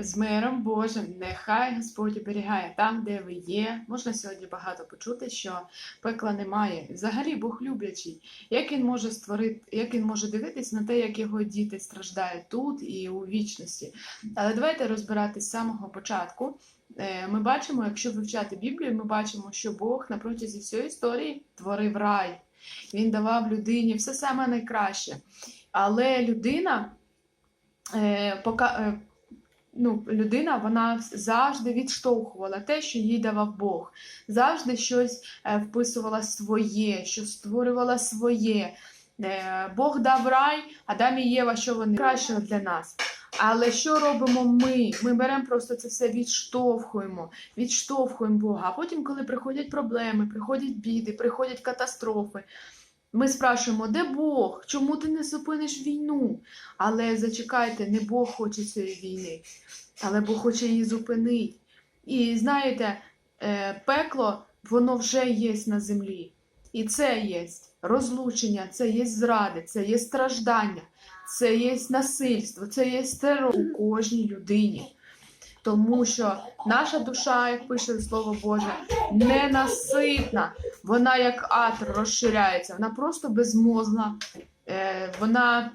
З миром Божим, нехай Господь оберігає там, де ви є. Можна сьогодні багато почути, що пекла немає. Взагалі Бог люблячий. Як він може створити, як він може дивитись на те, як його діти страждають тут і у вічності. Але давайте розбиратись з самого початку. Е, Ми бачимо, якщо вивчати Біблію, ми бачимо, що Бог на протязі всієї історії творив рай. Він давав людині все саме найкраще. Але людина е, пока. Ну, людина вона завжди відштовхувала те, що їй давав Бог, завжди щось е, вписувала своє, що створювала своє. Е, Бог дав рай, Адам і Єва, що вони кращого для нас. Але що робимо ми? Ми беремо просто це все відштовхуємо, відштовхуємо Бога. А потім, коли приходять проблеми, приходять біди, приходять катастрофи, ми спрашуємо, де Бог? Чому ти не зупиниш війну? Але зачекайте, не Бог хоче цієї війни, але Бог хоче її зупинити. І знаєте, е, пекло, воно вже є на землі. І це є розлучення, це є зради, це є страждання, це є насильство, це є терор у кожній людині. Тому що наша душа, як пише Слово Боже, ненаситна. Вона як атр розширяється, вона просто безмозна. Е, вона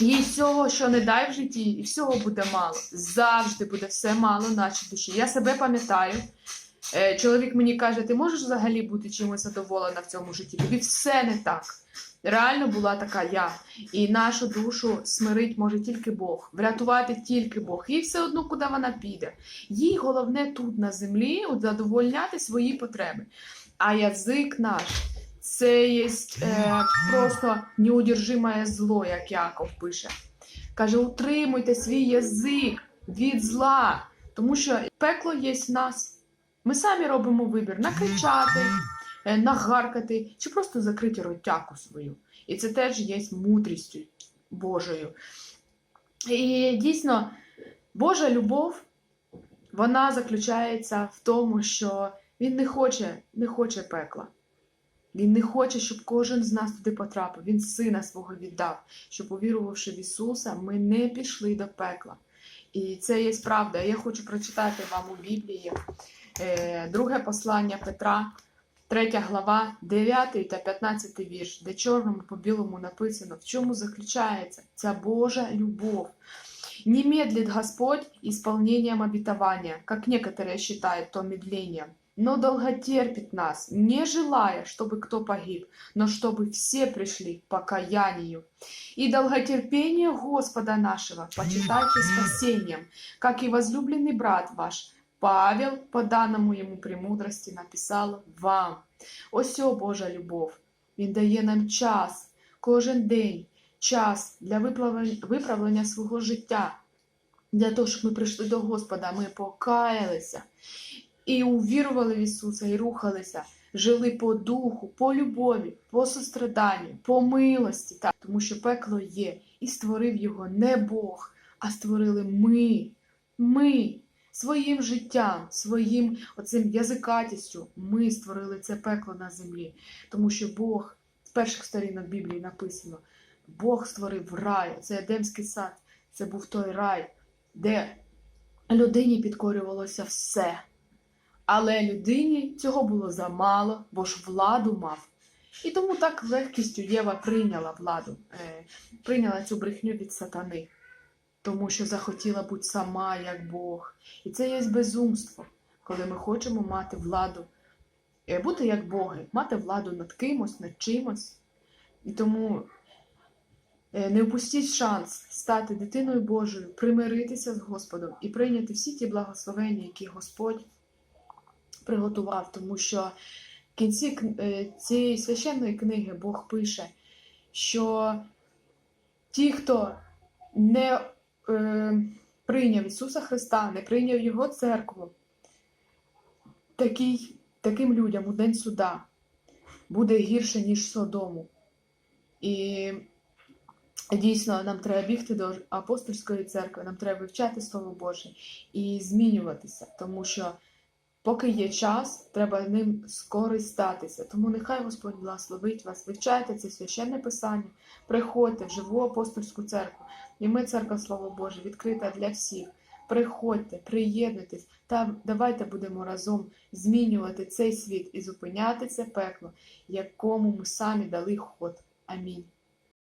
їй всього, що не дай в житті, і всього буде мало. Завжди буде все мало нашій душі. Я себе пам'ятаю. Е, чоловік мені каже: ти можеш взагалі бути чимось задоволена в цьому житті? Тобі все не так. Реально була така я. І нашу душу смирить може тільки Бог, врятувати тільки Бог. І все одно, куди вона піде. Їй головне тут на землі задовольняти свої потреби. А язик наш це є е, просто неудержимое зло, як Яков пише. Каже: утримуйте свій язик від зла, тому що пекло є в нас. Ми самі робимо вибір накричати, е, нагаркати чи просто закрити ротяку свою. І це теж є мудрістю Божою. І дійсно, Божа любов, вона заключається в тому, що Він не хоче, не хоче пекла. Він не хоче, щоб кожен з нас туди потрапив. Він сина свого віддав, щоб, увірувавши в Ісуса, ми не пішли до пекла. І це є правда. Я хочу прочитати вам у Біблії друге послання Петра, 3 глава, 9 та 15 вірш, де чорному по білому написано, в чому заключається ця Божа любов. Не медлит Господь исполнением обетования, как некоторые считают то медлением, но долготерпит нас, не желая, чтобы кто погиб, но чтобы все пришли к покаянию. И долготерпение Господа нашего почитайте спасением, как и возлюбленный брат ваш, Павел, по даному йому премудрості, написав вам. Ось о Божа любов. Він дає нам час, кожен день, час для виправлення, свого життя, для того, щоб ми прийшли до Господа, ми покаялися і увірували в Ісуса, і рухалися, жили по духу, по любові, по состраданню, по милості, так, тому що пекло є, і створив його не Бог, а створили ми. Ми своїм життям, своїм оцим язикатістю ми створили це пекло на землі. Тому що Бог з перших сторінок Біблії написано: Бог створив рай, це Едемський сад, це був той рай, де людині підкорювалося все. Але людині цього було замало, бо ж владу мав. І тому так легкістю Єва прийняла владу, е, прийняла цю брехню від сатани, тому що захотіла бути сама як Бог. І це є безумство, коли ми хочемо мати владу, е, бути як Боги, мати владу над кимось, над чимось. І тому е, не впустіть шанс стати дитиною Божою, примиритися з Господом і прийняти всі ті благословення, які Господь приготував, тому що в кінці е, цієї священної книги Бог пише, що ті, хто не е, прийняв Ісуса Христа, не прийняв Його церкву, такий, таким людям у день суда буде гірше, ніж Содому. І дійсно нам треба бігти до апостольської церкви, нам треба вивчати Слово Боже і змінюватися, тому що поки є час, треба ним скористатися. Тому нехай Господь благословить вас, вивчайте це священне писання, приходьте в живу апостольську церкву. І ми, церква Слово Боже, відкрита для всіх. Приходьте, приєднуйтесь та давайте будемо разом змінювати цей світ і зупиняти це пекло, якому ми самі дали ход. Амінь.